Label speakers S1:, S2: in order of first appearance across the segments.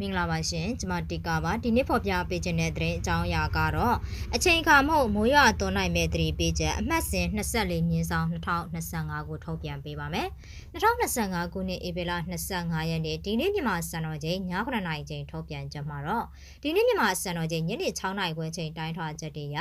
S1: မင်္ဂလာပါရှင်ကျွန်မတီကာပါဒီနေ့ဖော်ပြပေးခြင်းတဲ့သတင်းအကြောင်းအရာကတော့အချိန်အခါမဟုတ်မိုးရွာသွန်းနိုင်မဲ့သတင်းပေးချက်အမှတ်စဉ်24မြင်းဆောင်2025ကိုထုတ်ပြန်ပေးပါမယ်2025ခုနှစ်ဧပြီလ25ရက်နေ့ဒီနေ့မြန်မာစံတော်ချိန်ည9:00နာရီချိန်ထုတ်ပြန်ချက်မှာတော့ဒီနေ့မြန်မာစံတော်ချိန်ညနေ6:00နာရီခွဲချိန်တိုင်းထွာချက်တွေရ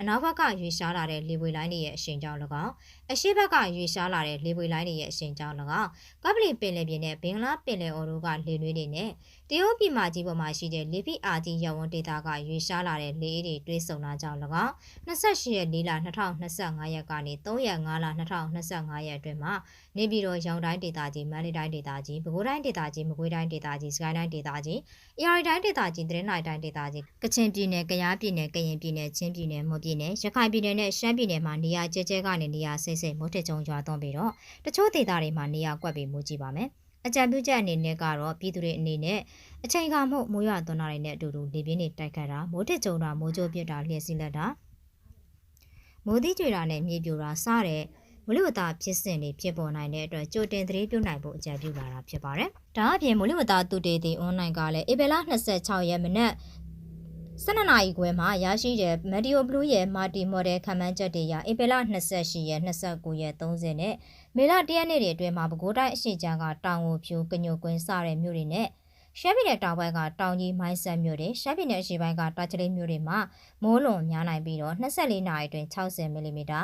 S1: အနောက်ဘက်ကရွေရှားလာတဲ့လေပွေလိုင်းတွေရဲ့အရှိန်ကြောင့်၎င်းအရှေ့ဘက်ကရွေရှားလာတဲ့လေပွေလိုင်းတွေရဲ့အရှိန်ကြောင့်၎င်းကပလီပင်လယ်ပြင်နဲ့ဘင်္ဂလားပင်လယ်အော်တို့ကလေနွေးတွေနဲ့တရုတ်ပြည်မကြီးပေါ်မှာရှိတဲ့လေဖိအားကြီးရပ်ဝန်းဒေသကရွေရှားလာတဲ့လေအေးတွေတွဲဆုံလာကြောင်း၎င်း28ရက်4လ2025ရက်ကနေ3ရက်5လ2025ရက်အတွင်းမှာနေပြည်တော်ရောင်တိုင်းဒေသကြီးမန္တလေးတိုင်းဒေသကြီးပဲခူးတိုင်းဒေသကြီးမကွေးတိုင်းဒေသကြီးစကိုင်းတိုင်းဒေသကြီးအေရီတိုင်းဒေသကြီးတရင်နိုင်တိုင်းဒေသကြီးကချင်ပြည်နယ်ကယားပြည်နယ်ကရင်ပြည်နယ်ချင်းပြည်နယ်မွန်ပြည်နယ်ရခိုင်ပြည်နယ်နဲ့ရှမ်းပြည်နယ်မှာနေရာကျဲကျဲကနေနေရာဆိတ်ဆိတ်မိုးထစ်ကြုံရွာသွန်းပြီးတော့တချို့ဒေသတွေမှာနေရာကွက်ပြီးမူကြည့်ပါမယ် အကြံပြုချက်အနေနဲ့ကတော့ပြည်သူတွေအနေနဲ့အချိန်ကမှုမိုးရွာသွန်းတာတွေနဲ့အတူတူလေပြင်းတွေတိုက်ခတ်တာမိုးထစ်ကြုံတာမိုးကြိုးပြစ်တာလျှက်စီးလက်တာမိုးသီးကြွေတာနဲ့မြေပြိုတာစတဲ့မလူဝတာဖြစ်စဉ်တွေဖြစ်ပေါ်နိုင်တဲ့အတွက်ကြိုတင်သတိပြုနိုင်ဖို့အကြံပြုလာတာဖြစ်ပါတယ်။ဒါအပြင်မလူဝတာသူတေတီအွန်လိုင်းကလည်းဧပြီလ26ရက်မနက် 12နာရီခွဲမှာရရှိတဲ့ Medio Blue ရဲ့ Multi Model ခံမှန်းချက်တွေအရဧပြီလ28ရက်29ရက်30နဲ့မေလ1ရက်နေ့တွေအတွင်းမှာပဲခူးတိုင်းအရှိချမ်းကတောင်ကိုဖြူကညိုကွင်းစတဲ့မြို့တွေနဲ့ရှမ်းပြည်နယ်တောင်ဘက်ကတောင်ကြီးမိုင်းဆက်မြို့တွေရှမ်းပြည်နယ်အရှေ့ပိုင်းကတာချလိမြို့တွေမှာမိုးလွန်များနိုင်ပြီးတော့24နာရီအတွင်း60မီလီမီတာ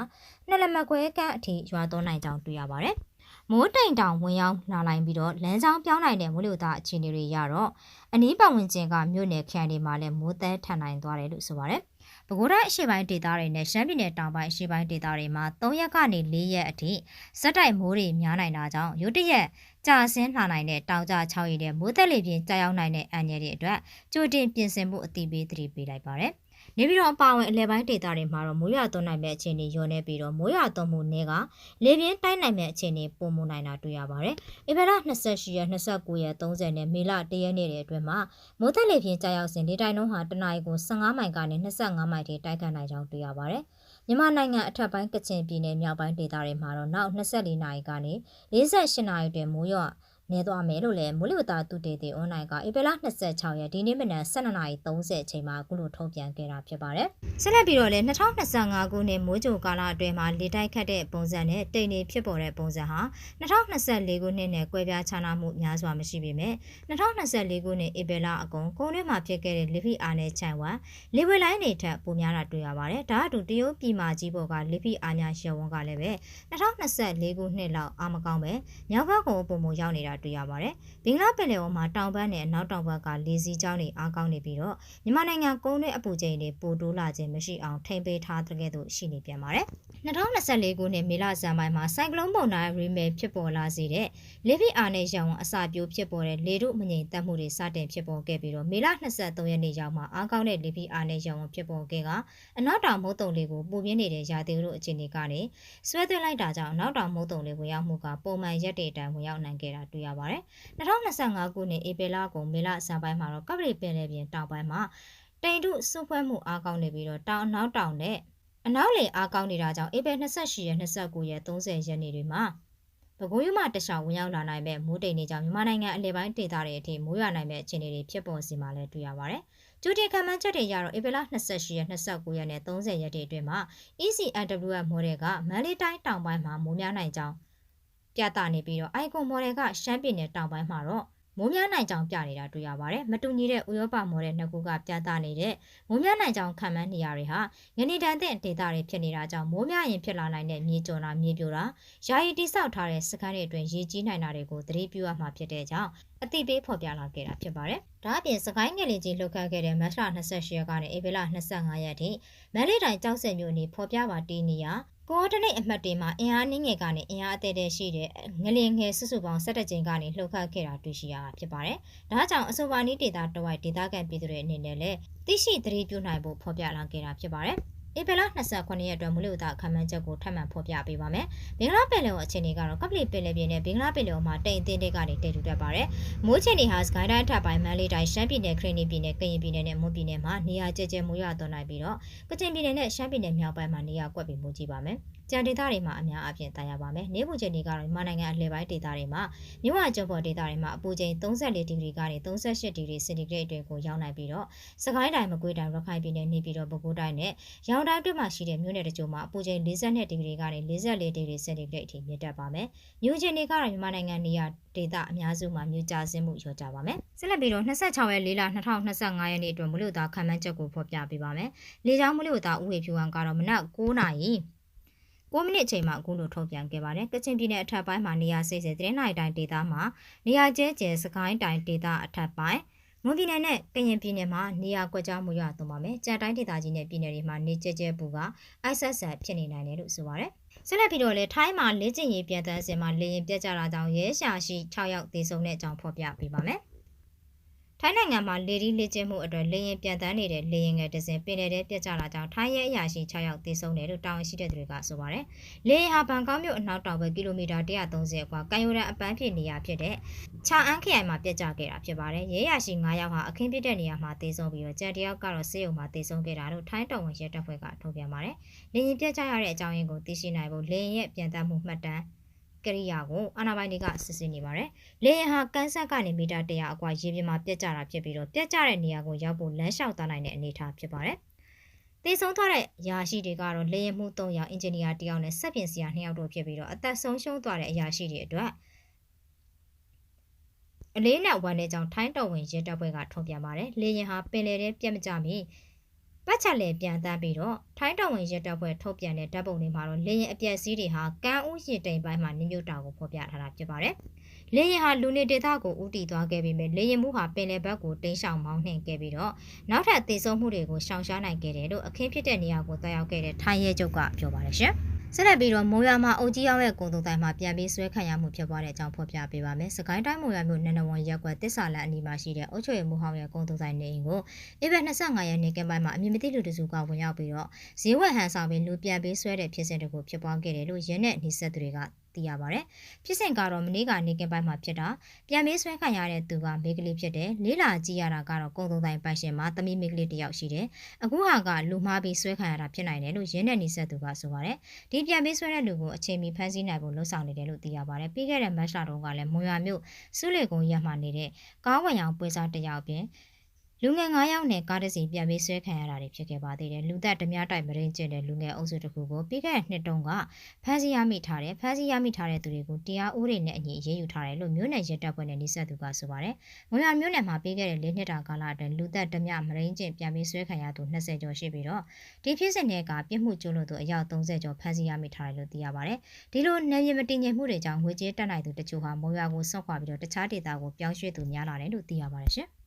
S1: နှစ်လက်မခွဲကန့်အထိရွာသွန်းနိုင်ကြောင်းတွေ့ရပါတယ်။ မိုးတိမ်တောင်ဝင်ရောက်လာနိုင်ပြီးတော့လမ်းကြောင်းပြောင်းနိုင်တဲ့မိုးလေဝသအခြေအနေတွေရတော့အနီးပတ်ဝန်းကျင်ကမြို့နယ်ခရိုင်တွေမှာလည်းမိုးသက်ထန်နိုင်သွားတယ်လို့ဆိုပါတယ်။ပဲခူးတိုင်းအရှေ့ပိုင်းဒေသတွေနဲ့ရှမ်းပြည်နယ်တောင်ပိုင်းအရှေ့ပိုင်းဒေသတွေမှာ3ရက်ကနေ4ရက်အထိစက်တိုက်မိုးတွေများနိုင်တာကြောင့်ရုတ်တရက်ကြာဆင်းလာနိုင်တဲ့တောင်ကျချောင်းရည်တဲ့မိုးသက်လေပြင်းကြာရောက်နိုင်တဲ့အန်ရည်တွေအတွက်ကြိုတင်ပြင်ဆင်မှုအသိပေးသတိပေးလိုက်ပါတယ်။ နေပြည်တော်အပါအဝင်အလဲပိုင်းဒေသတွေမှာတော့မိုးရွာသွန်းနိုင်မဲ့အခြေအနေညွှန်နေပြီးတော့မိုးရွာသွန်းမှုနည်းကလေပြင်းတိုင်းနိုင်မဲ့အခြေအနေပုံမနိုင်တာတွေ့ရပါတယ်။ဧပြီလ28ရက်29ရက်30နဲ့မေလ1ရက်နေ့တွေအတွင်းမှာမိုးသက်လေပြင်းကြာရောက်စဉ်လေတိုင်းနှုန်းဟာတနအီကို15မိုင်ကနေ25မိုင်ထိတိုက်ခတ်နိုင်ကြောင်းတွေ့ရပါတယ်။မြန်မာနိုင်ငံအထက်ပိုင်းကချင်ပြည်နယ်မြောက်ပိုင်းဒေသတွေမှာတော့နောက်24နာရီကနေ48နာရီတွင်မိုးရွာ နေသွားမယ်လို့လည်းမိုးလေဝသသုတေသီအွန်လိုင်းကဧပြီလ26ရက်ဒီနေ့မနက်12:30အချိန်မှာအခုလိုထုတ်ပြန်ခဲ့တာဖြစ်ပါတယ်။ဆက်လက်ပြီးတော့လည်း2025ခုနှစ်မိုးကြိုကာလအတွင်းမှာလေတိုက်ခတ်တဲ့ပုံစံနဲ့တိမ်နေဖြစ်ပေါ်တဲ့ပုံစံဟာ2024ခုနှစ်နဲ့ကွဲပြားခြားနားမှုများစွာမရှိပေမဲ့2024ခုနှစ်ဧပြီလအကုန်ကုန်းထဲမှာဖြစ်ခဲ့တဲ့လေဖိအားနဲ့ခြံဝမ်လေဝေလိုင်းတွေထက်ပိုများတာတွေ့ရပါတယ်။ဒါအတူတရုတ်ပြည်မာကြီးဘော်ကလေဖိအားများရှယ်ဝန်းကလည်းပဲ2024ခုနှစ်လောက်အာမကောင်းပဲမြောက်ဘက်ကိုပုံမရောက်နေတာတွေ့ရပါတယ်။ဘင်္ဂလားပင်လယ်အော်မှာတောင်ဘက်နဲ့အနောက်တောင်ဘက်ကလေစီးကြောင်းတွေအားကောင်းနေပြီးတော့မြန်မာနိုင်ငံကုန်းတဲ့အပူချိန်တွေပိုတိုးလာခြင်းမရှိအောင်ထိမ့်ပေးထားတဲ့ကဲ့သို့ရှိနေပြန်ပါတယ်။2024ခုနှစ်မေလဇန်ပိုင်းမှာဆိုင်ကလုန်းမုန်တိုင်းရီမဲဖြစ်ပေါ်လာစေတဲ့လေဗီအာနဲ့ရောင်အစာပြိုးဖြစ်ပေါ်တဲ့လေတို့မငြိမ်သက်မှုတွေစတင်ဖြစ်ပေါ်ခဲ့ပြီးတော့မေလ23ရက်နေ့ရောက်မှာအားကောင်းတဲ့လေဗီအာနဲ့ရောင်ဖြစ်ပေါ်ခဲ့ကအနောက်တောင်မုတ်တုံလေးကိုပူပြင်းနေတဲ့ရာသီဥတုအခြေအနေကနေဆွဲသွင်းလိုက်တာကြောင့်အနောက်တောင်မုတ်တုံလေးဝင်ရောက်မှုကပုံမှန်ရက်တွေတန်ဝင်ရောက်နိုင်ခဲ့တာတွေ့ရပါတယ်။2025ခုနှစ်ဧပြီလကုန်မေလအစပိုင်းမှာတော့ကပရိပင်လေပြင်တောင်ပိုင်းမှာတိမ်တုစွန့်ဖွဲမှုအားကောင်းနေပြီးတော့တောင်အနောက်တောင်နဲ့အနောက်လေအားကောင်းနေတာကြောင့်ဧပြီ28ရက်29ရက်30ရက်နေ့တွေမှာပဲခူးရမတခြားဝင်ရောက်လာနိုင်မဲ့မိုးတိမ်တွေကြောင့်မြန်မာနိုင်ငံအလဲပိုင်းဒေသတွေအထိမိုးရွာနိုင်မဲ့အခြေအနေတွေဖြစ်ပေါ်စီမှာလည်းတွေ့ရပါတယ်။ကျူတင်ခံမှန်းချက်တွေရတော့ဧပြီလ28ရက်29ရက်နဲ့30ရက်တွေအတွင်းမှာ ECNWF model ကမန္တလေးတိုင်းတောင်ပိုင်းမှာမိုးများနိုင်ကြောင်း ပြသနေပြီးတော့ icon model ကရှမ်းပြည်နယ်တောင်ပိုင်းမှာတော့မိုးများနိုင်ကြောင်ပြနေတာတွေ့ရပါတယ်။မတူညီတဲ့ဥရောပမော်ဒယ်နှစ်ခုကပြသနေတဲ့မိုးများနိုင်ကြောင်ခံမှန်းနေရတွေဟာငနေတန်တဲ့ဒေတာတွေဖြစ်နေတာကြောင့်မိုးများရင်ဖြစ်လာနိုင်တဲ့မြေကျော်တာမြေပြိုတာယာယီတိဆောက်ထားတဲ့စကန်တွေအတွင်းရေကြီးနိုင်တာတွေကိုသတိပြုရမှာဖြစ်တဲ့ကြောင့်အတိပေးဖော်ပြလာခဲ့တာဖြစ်ပါတယ်။ဒါအပြင်စကိုင်းငယ်လေးကြီးလှုပ်ခတ်ခဲ့တဲ့မတ်လ28ရက်ကနေဧပြီလ25ရက်ထိမန္တလေးတိုင်းကြောက်စဲမြို့နေဖော်ပြပါတီးနေရ ကိုအော်ဒီနိတ်အမှတ်တွေမှာအင်အားနည်းငယ်ကနေအင်အားအသေးသေးရှိတဲ့ငလင်ငယ်စုစုပေါင်း17ကြိမ်ကနေလှုပ်ခတ်ခဲ့တာတွေ့ရှိရတာဖြစ်ပါတယ်။ဒါကြောင့်အဆိုပါနီးဒေတာတဝိုက်ဒေတာကန်ပြည်သူတွေအနေနဲ့လည်းသိရှိသတိပြုနိုင်ဖို့ဖော်ပြလာခဲ့တာဖြစ်ပါတယ်။ ဧပြီလ29ရက်အတွက်မူလဥတာအခမ်းအနားချက်ကိုထပ်မံဖော်ပြပေးပါမယ်။ဘင်္ဂလားပင်လယ်အခြေအနေကတော့ကပလီပင်လယ်ပြင်နဲ့ဘင်္ဂလားပင်လယ်မှာတိမ်အသင်းတွေကနေတည်ထူတတ်ပါတယ်။မိုးချင်တွေဟာစကိုင်းတိုင်းထပ်ပိုင်းမန္တလေးတိုင်းရှမ်းပြည်နယ်ခရင်းနီပြည်နယ်ကရင်ပြည်နယ်နဲ့မွန်ပြည်နယ်မှာနေရာကျကျမိုးရွာသွန်းနိုင်ပြီးတော့ကချင်ပြည်နယ်နဲ့ရှမ်းပြည်နယ်မြောက်ပိုင်းမှာနေရာကွက်ပြီးမိုးကြီးပါမယ်။ ကြံဒေသတွေမှာအများအပြားတာယာပါမယ်။နေပူချိန်တွေကတော့မြန်မာနိုင်ငံအလယ်ပိုင်းဒေသတွေမှာမြဝကျွန်းပေါ်ဒေသတွေမှာအပူချိန်34ဒီဂရီကနေ38ဒီဂရီစင်တီဂရိတ်အတွင်းကိုရောက်နိုင်ပြီးတော့စကိုင်းတိုင်းမကွေးတိုင်းရခိုင်ပြည်နယ်နေပြည်တော်ပဲခူးတိုင်းနဲ့ရောင်တိုင်းတွင်းမှာရှိတဲ့မြို့နယ်တချို့မှာအပူချိန်42ဒီဂရီကနေ44ဒီဂရီစင်တီဂရိတ်အထိမြင့်တက်ပါမယ်။မြို့ချင်းတွေကတော့မြန်မာနိုင်ငံနေရာဒေသအများစုမှာမြို့ကျဆင်းမှုလျော့ကျပါမယ်။ဆက်လက်ပြီးတော့26ရက်4လ2025ရက်နေ့အတွက်မလို့သားခံမှန်းချက်ကိုဖော်ပြပေးပါမယ်။လေကြောင်းမလို့သားဥဝေဖြူဝံကတော့မနက်9နာရီ 9မိနစ်အချိန်မှာအခုလိုထုတ်ပြန်ခဲ့ပါတယ်။ကချင်ပြည်နယ်အထက်ပိုင်းမှာနေရာစိတ်စိတ်သတင်းနိုင်တိုင်းဒေသမှာနေရာကျဲကျဲစကိုင်းတိုင်းဒေသအထက်ပိုင်းမွန်ပြည်နယ်နဲ့ကရင်ပြည်နယ်မှာနေရာကွက်ကြားမှုရသွန်ပါမယ်။ကြံတိုင်းဒေသကြီးနဲ့ပြည်နယ်တွေမှာနေကျဲကျဲပူက ISS ဖြစ်နေနိုင်တယ်လို့ဆိုပါရယ်။ဆက်လက်ပြီးတော့လေထိုင်းမှာလေ့ကျင့်ရေးပြန်တန်းစင်မှာလေရင်ပြက်ကြတာကြောင့်ရဲရှာရှိ6ယောက်သေဆုံးတဲ့အကြောင်းဖော်ပြပေးပါမယ်။ ထိုင်းနိုင်ငံမှာလေဒီလေ့ကျင့်မှုအတွက်လေရင်ပြန်တန်းနေတဲ့လေရင်ငယ်တစ်စင်ပင်လယ်ထဲပြက်ကျလာကြောင်းထိုင်းရဲအရာရှိ6ယောက်သေဆုံးတယ်လို့တာဝန်ရှိတဲ့သူတွေကဆိုပါရယ်။လေရင်ဟာဘန်ကောက်မြို့အနောက်တောင်ဘက်ကီလိုမီတာ130အကွာကန်ယိုရန်အပန်းဖြေနေရာဖြစ်တဲ့ချာအန်းခရိုင်မှာပြက်ကျခဲ့တာဖြစ်ပါတယ်။ရဲအရာရှိ9ယောက်ဟာအခင်းပြတဲ့နေရာမှာသေဆုံးပြီးတော့ကြံတယောက်ကတော့ဆေးရုံမှာသေဆုံးခဲ့တာလို့ထိုင်းတော်ဝင်ရဲတပ်ဖွဲ့ကထုတ်ပြန်ပါတယ်။လေရင်ပြက်ကျရတဲ့အကြောင်းရင်းကိုသိရှိနိုင်ဖို့လေရင်ရဲ့ပြန်တန်းမှုမှတ်တမ်း ကရိယာကိုအာဏာပိုင်တွေကစစ်ဆေးနေပါတယ်။လေယာဉ်ဟာကန်းဆက်ကနေမီတာ100အကွာရေပြင်မှာပြက်ကျတာဖြစ်ပြီးတော့ပြက်ကျတဲ့နေရာကိုရောက်ဖို့လမ်းလျှောက်သွားနိုင်တဲ့အနေအထားဖြစ်ပါတယ်။တေဆုံးသွားတဲ့ယာရှိတွေကတော့လေယာဉ်မှု3ယောက်အင်ဂျင်နီယာ1ယောက်နဲ့စက်ပြင်ဆရာ2ယောက်တို့ဖြစ်ပြီးတော့အသက်ဆုံးရှုံးသွားတဲ့အရာရှိတွေအတွက်အလေးနဲ့ဝန်တဲ့ကြောင့်ထိုင်းတော်ဝင်ရဲတပ်ဖွဲ့ကထုတ်ပြန်ပါတယ်။လေယာဉ်ဟာပင်လယ်ထဲပြက်မကျမီ ပတ်ချက်လေပြန်တန်းပြီးတော့ထိုင်းတော်ဝင်ရဲတပ်ဖွဲ့ထုတ်ပြန်တဲ့ဓာတ်ပုံတွေမှာတော့လေရင်အပြက်စီးတွေဟာကန်းဦးရင်တိမ်ပိုင်းမှာနင်းမြုပ်တာကိုဖော်ပြထားတာဖြစ်ပါတယ်။လေရင်ဟာလူနေဒေသကိုဥတီသွားခဲ့ပြီးမြဲလေရင်မှုဟာပင်လယ်ဘက်ကိုတင်းရှောင်မောင်းနှင်ခဲ့ပြီးတော့နောက်ထပ်သေဆုံးမှုတွေကိုရှောင်ရှားနိုင်ခဲ့တယ်လို့အခင်းဖြစ်တဲ့နေရာကိုတွားရောက်ခဲ့တဲ့ထိုင်းရဲချုပ်ကပြောပါတယ်ရှင်။ ဆက်လက်ပြီးတော့မိုးရွာမှာအုတ်ကြီးရောက်တဲ့ကုံတုံတိုင်မှာပြန်ပြီးဆွဲခံရမှုဖြစ်ပွားတဲ့အကြောင်းဖော်ပြပေးပါမယ်။စကိုင်းတိုင်းမိုးရွာမြို့နန္ဒဝန်ရက်ကွက်တစ္ဆာလန်အနီးမှာရှိတဲ့အုတ်ချွေမှုဟောင်းရဲ့ကုံတုံတိုင်နေအိမ်ကိုဧပြီ25ရက်နေ့ကပိုင်းမှာအမည်မသိလူတစုကဝင်ရောက်ပြီးတော့ဈေးဝယ်ဟန်ဆောင်ပြီးလူပြန်ပြီးဆွဲတဲ့ဖြစ်စဉ်တကူဖြစ်ပွားခဲ့တယ်လို့ရဲနဲ့နှိစက်သူတွေက သိရပါတယ်။ဖြစ်စဉ်ကတော့မနေ့ကနေကပိုင်းမှာဖြစ်တာပြန်မေးဆွဲခံရတဲ့သူကမိကလေးဖြစ်တယ်။လေးလာကြည့်ရတာကတော့ကုံသုံးတိုင်းပိုင်ရှင်မှာသမီးမိကလေးတစ်ယောက်ရှိတယ်။အခုဟာကလူမှားပြီးဆွဲခံရတာဖြစ်နိုင်တယ်လို့ရင်းနဲ့နေဆက်သူကဆိုပါတယ်။ဒီပြန်မေးဆွဲတဲ့လူကိုအချိန်မီဖမ်းဆီးနိုင်ဖို့လှုံ့ဆော်နေတယ်လို့သိရပါတယ်။ပြီးခဲ့တဲ့မတ်လတုန်းကလည်းမွန်ရွာမြို့စုလေကုန်းရပ်မှနေတဲ့ကားဝင်ရောင်ပွဲစားတစ်ယောက်ပြင် လူငယ်9ယောက်နဲ့ကားတစ်စီးပြန်ပြီးဆွဲခံရတာတွေဖြစ်ခဲ့ပါသေးတယ်လူသက်ဓမြတိုက်မရင်းကျင်တဲ့လူငယ်အုပ်စုတစ်ခုကိုပြီးခဲ့တဲ့နှစ်တုန်းကဖမ်းဆီးရမိထားတယ်ဖမ်းဆီးရမိထားတဲ့သူတွေကိုတရားဥပဒေနဲ့အညီအရေးယူထားတယ်လို့မြို့နယ်ရဲတပ်ဖွဲ့နဲ့နှိစက်သူကဆိုပါတယ်။မွန်ရမြို့နယ်မှာပြီးခဲ့တဲ့၄နှစ်တာကာလအတွင်းလူသက်ဓမြမရင်းကျင်ပြန်ပြီးဆွဲခံရသူ20ကျော်ရှိပြီးတော့ဒီဖြစ်စဉ်တွေကပြစ်မှုကျူးလွန်သူအယောက်30ကျော်ဖမ်းဆီးရမိထားတယ်လို့သိရပါတယ်။ဒီလိုနယ်မြေမတည်ငြိမ်မှုတွေကြောင့်ငွေကြေးတက်နိုင်သူတချို့ဟာမွန်ရကိုဆွန့်ခွာပြီးတော့တခြားဒေသကိုပြောင်းရွှေ့သူများလာတယ်လို့သိရပါတယ်ရှင်။